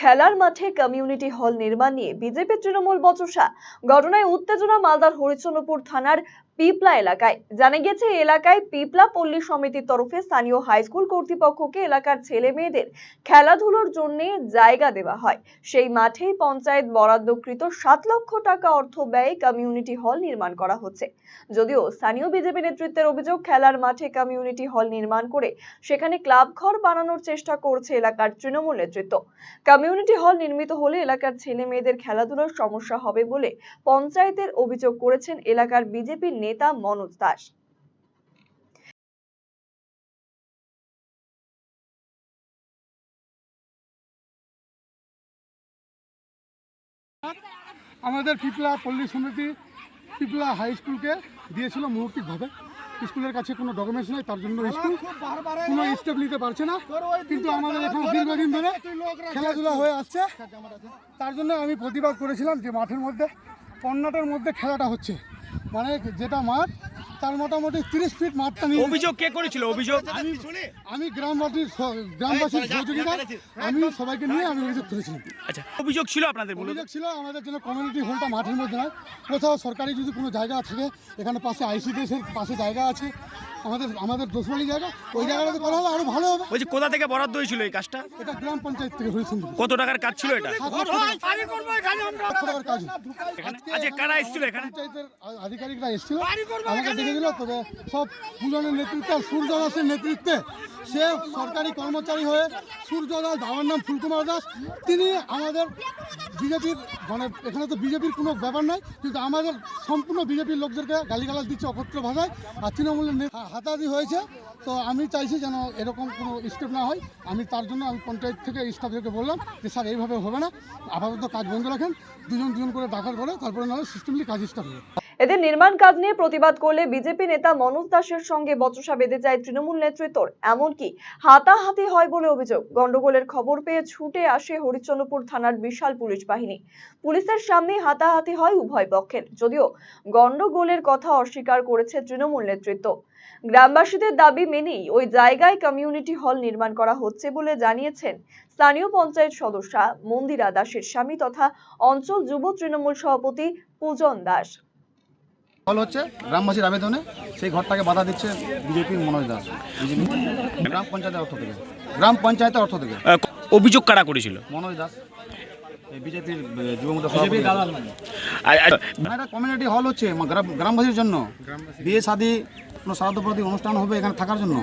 খেলার মাঠে community hall নির্মাণ নিয়ে বিজেপি তৃণমূল বচসা। ঘটনায় উত্তেজনা মালদার হরিচন্দ্রপুর থানার পিপলা এলাকায়। জানা গেছে এলাকায় পিপলা পল্লী সমিতির তরফে স্থানীয় হাই স্কুল কর্তৃপক্ষকে এলাকার ছেলে মেয়েদের খেলাধুলোর জন্য জায়গা দেওয়া হয়। সেই মাঠেই পঞ্চায়েত বরাদ্দকৃত সাত লক্ষ টাকা অর্থ ব্যয়ে কমিউনিটি হল নির্মাণ করা হচ্ছে। যদিও স্থানীয় বিজেপি নেতৃত্বের অভিযোগ, খেলার মাঠে কমিউনিটি হল নির্মাণ করে সেখানে ক্লাব ঘর বানানোর চেষ্টা করছে এলাকার তৃণমূল নেতৃত্ব। কমিউনিটি হল নির্মিত হলে এলাকার ছেলে মেয়েদের খেলাধুলার সমস্যা হবে বলে পঞ্চায়েতের অভিযোগ করেছেন এলাকার বিজেপির নেতা মনোজ দাস। আমাদের পিপলা পল্লী সমিতি পিপলা হাই স্কুলকে দিয়েছিল মৌখিকভাবে। স্কুলের কাছে কোনো ডকুমেন্টস নেই তার জন্য স্কুল কোনো স্টেপ নিতে পারছে না। কিন্তু আমাদের এখানে দীর্ঘদিন ধরে খেলাধুলা হয়ে আসছে। তার জন্য আমি প্রতিবাদ করেছিলাম যে মাঠের মধ্যে পণ্যটার মধ্যে খেলাটা হচ্ছে। মানে যেটা মাঠ তার মোটামুটি তিরিশ ফিট মাঠটা নিয়ে অভিযোগ কে করেছিল? অভিযোগ? আমি আমি গ্রামবাসীর গ্রামবাসীর সহযোগিতা আমি সবাইকে নিয়ে আমি অভিযোগ করেছিলাম আচ্ছা অভিযোগ ছিল আপনাদের অভিযোগ ছিল আমাদের জন্য কমিউনিটি হলটা মাঠের মধ্যে নয়। কোথাও সরকারি যদি কোনো জায়গা থাকে এখানে পাশে আইসিডিএসের পাশে জায়গা আছে। আমাদের আমাদের দোষমালি জায়গা ওই জায়গাটাতে করা হলে আরও ভালো হবে। বলছি কোথা থেকে বরাদ্দ হয়েছিল এই কাজটা? এটা গ্রাম পঞ্চায়েত থেকে হয়েছিল কত টাকার কাজ ছিল এটা? টাকার কাজ। আজকে কারা এসেছিল এখানে? পঞ্চায়েতের আধিকারিকরা এসেছিল। আমাকে ডেকে দিল তবে সব দুজনের নেতৃত্বে আর সূর্য দাসের নেতৃত্বে সে সরকারি কর্মচারী হয়ে সূর্য দাস বাবার নাম ফুলকুমার দাস তিনি আমাদের বিজেপির মানে এখানে তো বিজেপির কোনো ব্যাপার নাই, কিন্তু আমাদের সম্পূর্ণ বিজেপির লোকদেরকে গালিগালাজ দিচ্ছে অকথ্য ভাষায়, আর তৃণমূলের হাতাহাতি হয়েছে। তো আমি চাইছি যেন এরকম কোনো স্টেপ না হয়। আমি তার জন্য আমি পঞ্চায়েত থেকে স্টাফদেরকে বললাম যে, স্যার, এইভাবে হবে না। আপাতত কাজ বন্ধ রাখেন। দুজন দুজন করে ডাকার করে তারপরে নাহলে সিস্টেমলি কাজ স্টার্ট হবে। এদের নির্মাণ কাজ নিয়ে প্রতিবাদ করলে বিজেপি নেতা মনোজ দাসের সঙ্গে বচসা বেঁধে যায় তৃণমূল নেতৃত্বর। এমনকি হাতাহাতি হয় বলে অভিযোগ। গন্ডগোলের খবর পেয়ে ছুটে আসে হরিচন্দ্রপুর থানার বিশাল পুলিশ বাহিনী। পুলিশের সামনে হাতাহাতি হয় উভয় পক্ষের। যদিও গন্ডগোলের কথা অস্বীকার করেছে তৃণমূল নেতৃত্ব। গ্রামবাসীদের দাবি মেনেই ওই জায়গায় কমিউনিটি হল নির্মাণ করা হচ্ছে বলে জানিয়েছেন স্থানীয় পঞ্চায়েত সদস্যা মন্দিরা দাসের স্বামী তথা অঞ্চল যুব তৃণমূল সভাপতি পূজন দাস। ফল হচ্ছে গ্রামবাসীর আবেদনে সেই ঘরটাকে বাধা দিচ্ছে বিজেপির মনোজ দাস বিজেপি গ্রাম পঞ্চায়েতের অর্থ থেকে। গ্রাম পঞ্চায়েতের অর্থ থেকে। অভিযোগ কারা করেছিল? মনোজ দাস এই বিজেপির আর- আর- কমিউনিটি হল হচ্ছে গ্রামবাসীর জন্য। বিয়ে শাদি কোনো শ্রাদ্ধপ্রতি অনুষ্ঠান হবে এখানে থাকার জন্য।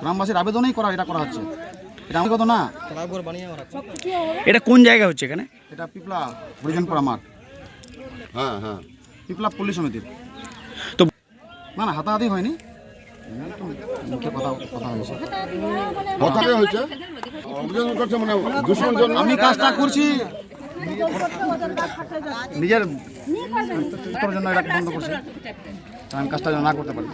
গ্রামবাসীর আবেদনেই করা এটা করা হচ্ছে। এটা আমি কথা না। এটা কোন জায়গা হচ্ছে এখানে? এটা পিপলা হরিজনপুরা মাঠ। হ্যাঁ হ্যাঁ। পিপলা পল্লী সমিতির। না না হাতাহাতি হয়নি। মুখে কথা কথা হয়েছে কথাটাই হয়েছে? অভিযোগ করছে মানে দুশ্মন জন্য আমি কাজটা করছি। নিজের তোর জন্য এটা বন্ধ করছি। আমি কাজটা যেন না করতে পারি।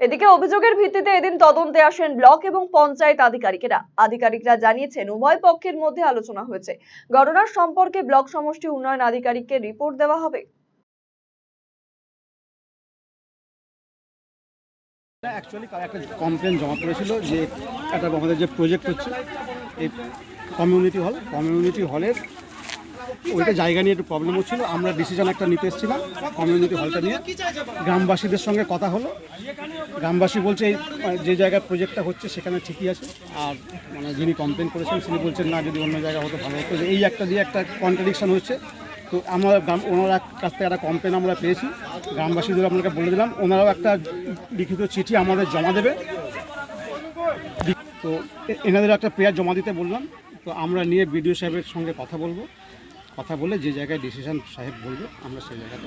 এদিকে অভিযোগের ভিত্তিতে এদিন তদন্তে আসেন ব্লক এবং পঞ্চায়েত আধিকারিকেরা। আধিকারিকরা জানিয়েছেন উভয় পক্ষের মধ্যে আলোচনা হয়েছে। ঘটনার সম্পর্কে ব্লক সমষ্টি উন্নয়ন আধিকারিককে রিপোর্ট দেওয়া হবে। অ্যাকচুয়ালি একটা কমপ্লেন জমা পড়েছিল যে একটা আমাদের যে প্রজেক্ট হচ্ছে, এই কমিউনিটি হল কমিউনিটি হলের ওইটা জায়গা নিয়ে একটু প্রবলেম হচ্ছিল আমরা ডিসিশন একটা নিতে এসেছিলাম কমিউনিটি হলটা নিয়ে। গ্রামবাসীদের সঙ্গে কথা হলো। গ্রামবাসী বলছে, এই, যে জায়গায় প্রজেক্টটা হচ্ছে সেখানে ঠিকই আছে। আর মানে যিনি কমপ্লেন করেছেন, তিনি বলছেন, না, যদি অন্য জায়গা হতো, ভালো হতো। এই একটা দিয়ে একটা কন্ট্রাডিকশন হচ্ছে। তো আমরা গ্রাম ওনারা কাছ থেকে একটা কমপ্লেন আমরা পেয়েছি। গ্রামবাসীদের আপনাকে বলে দিলাম। ওনারাও একটা লিখিত চিঠি আমাদের জমা দেবে। তো এনাদের একটা প্রেয়ার জমা দিতে বললাম। তো আমরা নিয়ে বিডিও সাহেবের সঙ্গে কথা বলব। কথা বলে যে জায়গায় ডিসিশন সাহেব বলবে, আমরা সেই জায়গাতে